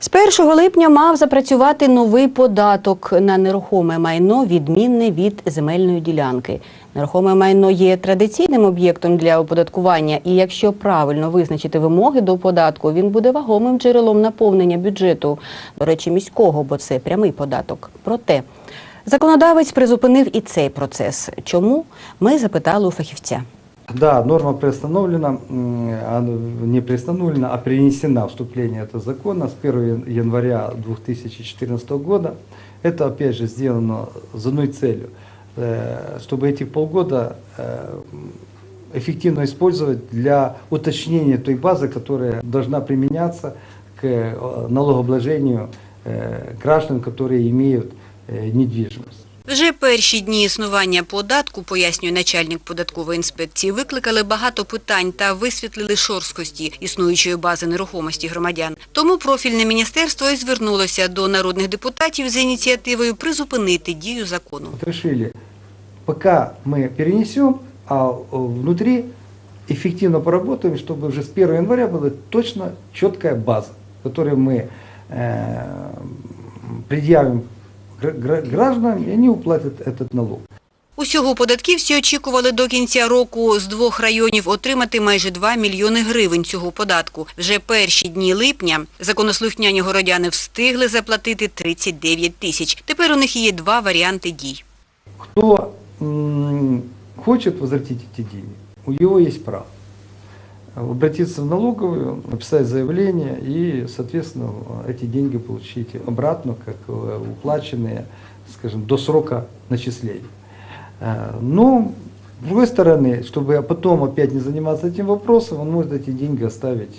З 1 липня мав запрацювати новий податок на нерухоме майно, відмінне від земельної ділянки. Нерухоме майно є традиційним об'єктом для оподаткування, і якщо правильно визначити вимоги до податку, він буде вагомим джерелом наповнення бюджету, до речі, міського, бо це прямий податок. Проте законодавець призупинив і цей процес. Чому ми запитали у фахівця. Да, норма приостановлена, не приостановлена, а перенесена вступление этого закона с 1 января 2014 года. Это, опять же, сделано с одной целью, э, чтобы эти полгода э, эффективно использовать для уточнения той базы, которая должна применяться к э, налогообложению граждан, которые имеют недвижимость. Вже перші дні існування податку, пояснює начальник податкової інспекції, викликали багато питань та висвітлили шорсткості існуючої бази нерухомості громадян. Тому профільне міністерство і звернулося до народних депутатів з ініціативою призупинити дію закону. Вот решили, пока мы перенесем, а э, внутри эффективно поработаем, чтобы уже с 1 января была точно четкая база, которую мы э, предъявим гра- гра- гражданам, и они уплатят этот налог. Усього податківці очікували до кінця року з двох районів отримати майже 2 мільйони гривень цього податку. Вже перші дні липня законослухняні городяни встигли заплатити 39 тисяч. Тепер у них є два варіанти дій. Кто м, хочет возвратить эти деньги, у него есть право Обратиться в налоговую, написать заявление и, соответственно, эти деньги получить обратно, как э, уплаченные, скажем, до срока начисления. Э, Но, с другой стороны, чтобы потом опять не заниматься этим вопросом, он может эти деньги оставить